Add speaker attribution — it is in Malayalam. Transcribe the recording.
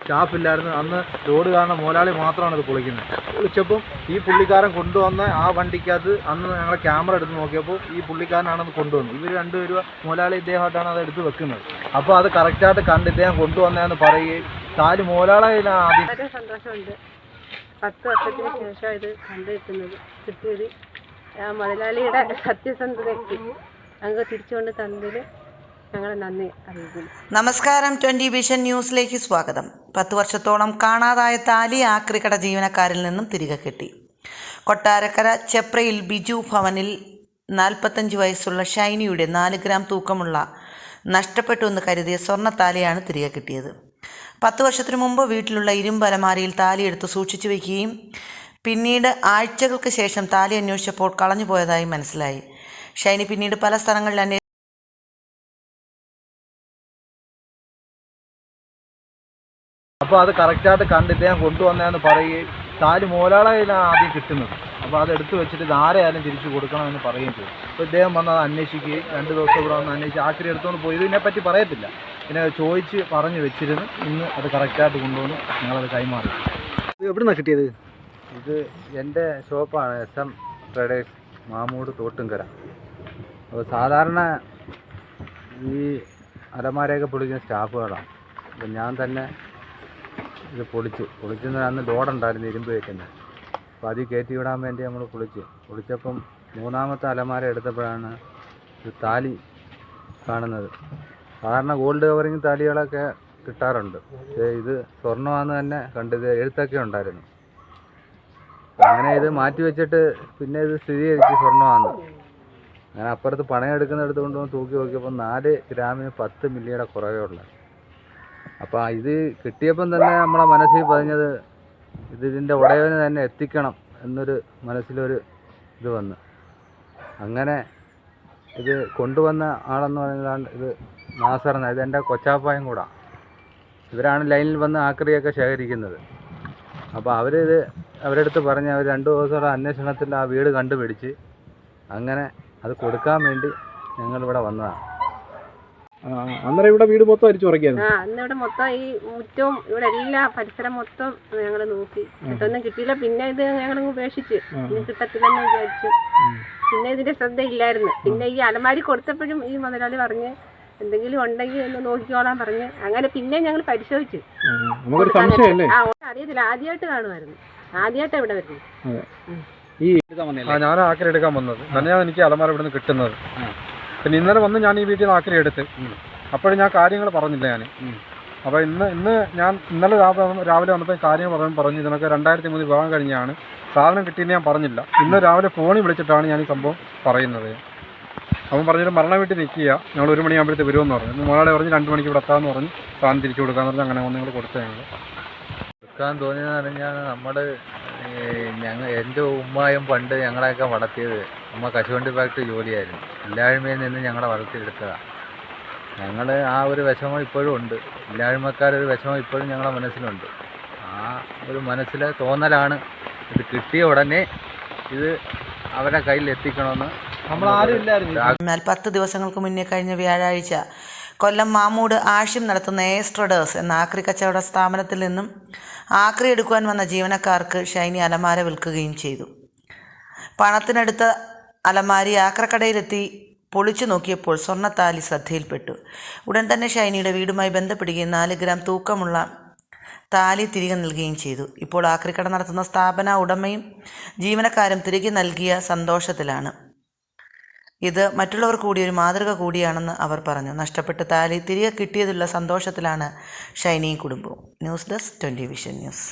Speaker 1: സ്റ്റാഫ് ഇല്ലായിരുന്നു. അന്ന് ലോഡ് കാരണം മോലാളി മാത്രമാണ് ഇത് പൊളിക്കുന്നത്. പൊളിച്ചപ്പം ഈ പുള്ളിക്കാരൻ കൊണ്ടുവന്ന ആ വണ്ടിക്കകത്ത് അന്ന് ഞങ്ങളെ ക്യാമറ എടുത്ത് നോക്കിയപ്പോൾ ഈ പുള്ളിക്കാരനാണ് അത് കൊണ്ടുവന്നത്. ഇവർ രണ്ടുപേരും മോലാളി ഇദ്ദേഹമായിട്ടാണ് അത് എടുത്ത് വെക്കുന്നത്. അപ്പോൾ അത് കറക്റ്റായിട്ട് കണ്ട് ഇദ്ദേഹം കൊണ്ടുവന്നതെന്ന് പറയുകയും താൽ മുതലാളിയിലാണ് ആദ്യം.
Speaker 2: വളരെ സന്തോഷമുണ്ട്. പത്ത് വർഷത്തിന് ശേഷം ഇത് കണ്ടെത്തുന്നത്. കിട്ടിയത് മുതലാളിയുടെ സത്യസന്ധതയ്ക്ക്. അങ്ങ് തിരിച്ചുകൊണ്ട് തന്നതിൽ നന്ദി
Speaker 3: നമസ്കാരം. ട്വന്റി വിഷൻ ന്യൂസിലേക്ക് സ്വാഗതം. പത്ത് വർഷത്തോളം കാണാതായ താലി ആക്രിക്കട ജീവനക്കാരിൽ നിന്നും തിരികെ കിട്ടി. കൊട്ടാരക്കര ചെപ്രയിൽ ബിജു ഭവനിൽ നാൽപ്പത്തഞ്ച് വയസ്സുള്ള ഷൈനിയുടെ നാല് ഗ്രാം തൂക്കമുള്ള നഷ്ടപ്പെട്ടു എന്ന് കരുതിയ സ്വർണ താലിയാണ് തിരികെ കിട്ടിയത്. പത്ത് വർഷത്തിനു മുമ്പ് വീട്ടിലുള്ള ഇരുമ്പലമാരിയിൽ താലി എടുത്ത് സൂക്ഷിച്ചു വയ്ക്കുകയും പിന്നീട് ആഴ്ചകൾക്ക് ശേഷം താലി അന്വേഷിച്ചപ്പോൾ കളഞ്ഞു പോയതായി മനസ്സിലായി. ഷൈനി പിന്നീട് പല സ്ഥലങ്ങളിൽ
Speaker 1: അപ്പോൾ അത് കറക്റ്റായിട്ട് കണ്ട് ഇദ്ദേഹം കൊണ്ടുവന്നതെന്ന് പറയുകയും താൽ മോലാളയിലാണ് ആദ്യം കിട്ടുന്നത്. അപ്പോൾ അത് എടുത്തു വെച്ചിട്ട് ഇത് ആരെയായാലും തിരിച്ചു കൊടുക്കണമെന്ന് പറയുകയും ചെയ്തു. അപ്പോൾ ഇദ്ദേഹം വന്ന് അത് അന്വേഷിക്കുകയും രണ്ട് ദിവസം ഇവിടെ വന്ന് അന്വേഷിച്ച് ആക്രി എടുത്തുകൊണ്ട് പോയി. ഇതിനെപ്പറ്റി പറയത്തില്ല. പിന്നെ ചോദിച്ച് പറഞ്ഞു വെച്ചിരുന്നു. ഇന്ന് അത് കറക്റ്റായിട്ട് കൊണ്ടുവന്ന്. ഞങ്ങളത് കൈമാറി. ഇത് എവിടെ നിന്നാണ് കിട്ടിയത്?
Speaker 4: ഇത് എന്റെ ഷോപ്പാണ് S M traders Mamood Thottumkara. അപ്പോൾ സാധാരണ ഈ അലമാരയൊക്കെ പൊളിക്കുന്ന സ്റ്റാഫുകളാണ്. അപ്പം ഞാൻ തന്നെ ഇത് പൊളിച്ചു. പൊളിച്ചെന്ന് അന്ന് ലോഡുണ്ടായിരുന്നു ഇരുമ്പ് വയ്ക്കുന്നത് അപ്പോൾ അതിൽ കയറ്റി വിടാൻ വേണ്ടി നമ്മൾ പൊളിച്ചു. പൊളിച്ചപ്പം മൂന്നാമത്തെ അലമാര എടുത്തപ്പോഴാണ് ഇത് താലി കാണുന്നത്. സാധാരണ ഗോൾഡ് കവറിങ് താലികളൊക്കെ കിട്ടാറുണ്ട്. പക്ഷേ ഇത് സ്വർണമാണെന്ന് തന്നെ കണ്ടത് എഴുത്തൊക്കെ ഉണ്ടായിരുന്നു. അങ്ങനെ ഇത് മാറ്റി വെച്ചിട്ട് പിന്നെ ഇത് സ്ഥിരീകരിച്ച് സ്വർണമാണ് അങ്ങനെ അപ്പുറത്ത് പണയം എടുക്കുന്നിടത്ത് കൊണ്ടുവന്ന് തൂക്കി നോക്കിയപ്പോൾ നാല് ഗ്രാമിന് പത്ത് മില്ലിയുടെ കുറവേ ഉള്ളു. അപ്പോൾ ഇത് കിട്ടിയപ്പം തന്നെ നമ്മളെ മനസ്സിൽ പതിഞ്ഞത് ഇത് ഇതിന്റെ ഉടയവന് തന്നെ എത്തിക്കണം എന്നൊരു മനസ്സിലൊരു ഇത് വന്നു. അങ്ങനെ ഇത് കൊണ്ടുവന്ന ആളെന്ന് പറയുന്നതാണ് ഇത് നാസറിന് ഇത് എന്റെ കൊച്ചാപ്പായും കൂടാ. ഇവരാണ് ലൈനിൽ വന്ന് ആക്രിയൊക്കെ ശേഖരിക്കുന്നത്. അപ്പോൾ അവരിത് അവരെടുത്ത് പറഞ്ഞ് അവർ രണ്ട് ദിവസമുള്ള അന്വേഷണത്തിൽ ആ വീട് കണ്ടുപിടിച്ച് അങ്ങനെ അത് കൊടുക്കാൻ വേണ്ടി ഞങ്ങളിവിടെ വന്നതാണ്.
Speaker 1: അന്നേരം ഇവിടെ വീട് മൊത്തം അരിച്ചു ഉറക്കിയായിരുന്നു
Speaker 2: ആ അന്ന് ഇവിടെ മൊത്തം ഈ മുറ്റവും ഇവിടെ എല്ലാ പരിസരം മൊത്തം ഞങ്ങൾ നോക്കി. എന്നിട്ടൊന്നും കിട്ടിയില്ല. പിന്നെ ഇത് ഞങ്ങൾ ഉപേക്ഷിച്ച്. ഇനി കിട്ടത്തില്ലെന്ന് വിചാരിച്ചു. പിന്നെ ഇതിന്റെ ശ്രദ്ധ ഇല്ലായിരുന്നു പിന്നെ ഈ അലമാരി കൊടുത്തപ്പോഴും ഈ മുതലാളി പറഞ്ഞ് എന്തെങ്കിലും ഉണ്ടെങ്കിൽ ഒന്ന് നോക്കിക്കോളാൻ പറഞ്ഞ്. അങ്ങനെ പിന്നെ ഞങ്ങൾ പരിശോധിച്ചു. ആ അറിയത്തില്ല. ആദ്യമായിട്ട് കാണുമായിരുന്നു. ആദ്യമായിട്ട് ഇവിടെ വരുന്നത്.
Speaker 1: ഈ
Speaker 5: ആ ഞാൻ ആക്രി എടുക്കാൻ വന്നത്. തന്നെയാണ് എനിക്ക് അലമാര ഇവിടുന്ന് കിട്ടുന്നത്. പിന്നെ ഇന്നലെ വന്ന് ഞാൻ ഈ വീട്ടിൽ നിന്ന് ആക്രി എടുത്ത്. അപ്പോഴും ഞാൻ കാര്യങ്ങൾ പറഞ്ഞില്ല ഞാൻ അപ്പോൾ ഇന്ന് ഇന്ന് ഞാൻ ഇന്നലെ രാവിലെ രാവിലെ വന്നപ്പോൾ കാര്യങ്ങൾ പറഞ്ഞു പറഞ്ഞു. ഇതിനൊക്കെ രണ്ടായിരത്തി മൂന്ന് വിവാഹം കഴിഞ്ഞാണ്. സാധനം കിട്ടിയെന്ന് ഞാൻ പറഞ്ഞില്ല. ഇന്ന് രാവിലെ ഫോണിൽ വിളിച്ചിട്ടാണ് ഞാൻ ഈ സംഭവം പറയുന്നത്. അവൻ പറഞ്ഞിട്ട് മരണ വീട്ടിൽ നിൽക്കുക. ഞങ്ങൾ ഒരു മണിയാകുമ്പോഴത്തെ വരുമെന്ന് പറഞ്ഞു. മോളെ പറഞ്ഞ് രണ്ട് മണിക്ക് ഇവിടെ എത്താമെന്ന് പറഞ്ഞ് സാധനം തിരിച്ചു കൊടുക്കാമെന്ന് പറഞ്ഞ് അങ്ങനെ വന്ന് ഞങ്ങൾ കൊടുത്തത് ഞങ്ങൾ
Speaker 4: കൊടുക്കാൻ തോന്നിയെന്ന് പറഞ്ഞാൽ നമ്മൾ ഞങ്ങൾ എന്റെ ഉമ്മായും പണ്ട് ഞങ്ങളെയൊക്കെ വളർത്തിയത് ഉമ്മ കശുവണ്ടി ഫാക്ടറി ജോലിയായിരുന്നു. ഇല്ലായ്മയിൽ നിന്ന് ഞങ്ങളെ വളർത്തിയെടുത്തതാണ് ഞങ്ങൾ ആ ഒരു വിഷമം ഇപ്പോഴും ഉണ്ട്. ഇല്ലായ്മക്കാരൊരു വിഷമം ഇപ്പോഴും ഞങ്ങളുടെ മനസ്സിലുണ്ട്. ആ ഒരു മനസ്സിലെ തോന്നലാണ് ഇത് കിട്ടിയ ഉടനെ ഇത് അവരുടെ കയ്യിൽ എത്തിക്കണമെന്ന്
Speaker 1: നമ്മൾ ആരും ഇല്ലായിരുന്നു
Speaker 3: എന്നാൽ പത്ത് ദിവസങ്ങൾക്ക് മുന്നേ കഴിഞ്ഞ വ്യാഴാഴ്ച കൊല്ലം മാമൂട് ആഷ്യം നടത്തുന്ന ഏസ്ട്രഡേഴ്സ് എന്ന ആക്രി കച്ചവട സ്ഥാപനത്തിൽ നിന്നും ആക്രി എടുക്കുവാൻ വന്ന ജീവനക്കാർക്ക് ഷൈനി അലമാര വിൽക്കുകയും ചെയ്തു. പണത്തിനടുത്ത അലമാരി ആക്രക്കടയിലെത്തി പൊളിച്ചു നോക്കിയപ്പോൾ സ്വർണത്താലി ശ്രദ്ധയിൽപ്പെട്ടു. ഉടൻ തന്നെ ഷൈനിയുടെ വീടുമായി ബന്ധപ്പെടുകയും നാല് ഗ്രാം തൂക്കമുള്ള താലി തിരികെ നൽകുകയും ചെയ്തു. ഇപ്പോൾ ആക്രിക്കട നടത്തുന്ന സ്ഥാപന ഉടമയും ജീവനക്കാരും തിരികെ നൽകിയ സന്തോഷത്തിലാണ്. ഇത് മറ്റുള്ളവർ കൂടി ഒരു മാതൃക കൂടിയാണെന്ന് അവർ പറഞ്ഞു. നഷ്ടപ്പെട്ട താലി തിരികെ കിട്ടിയതുള്ള സന്തോഷത്തിലാണ് ഷൈനി കുടുംബവും. News desk twenty vision news.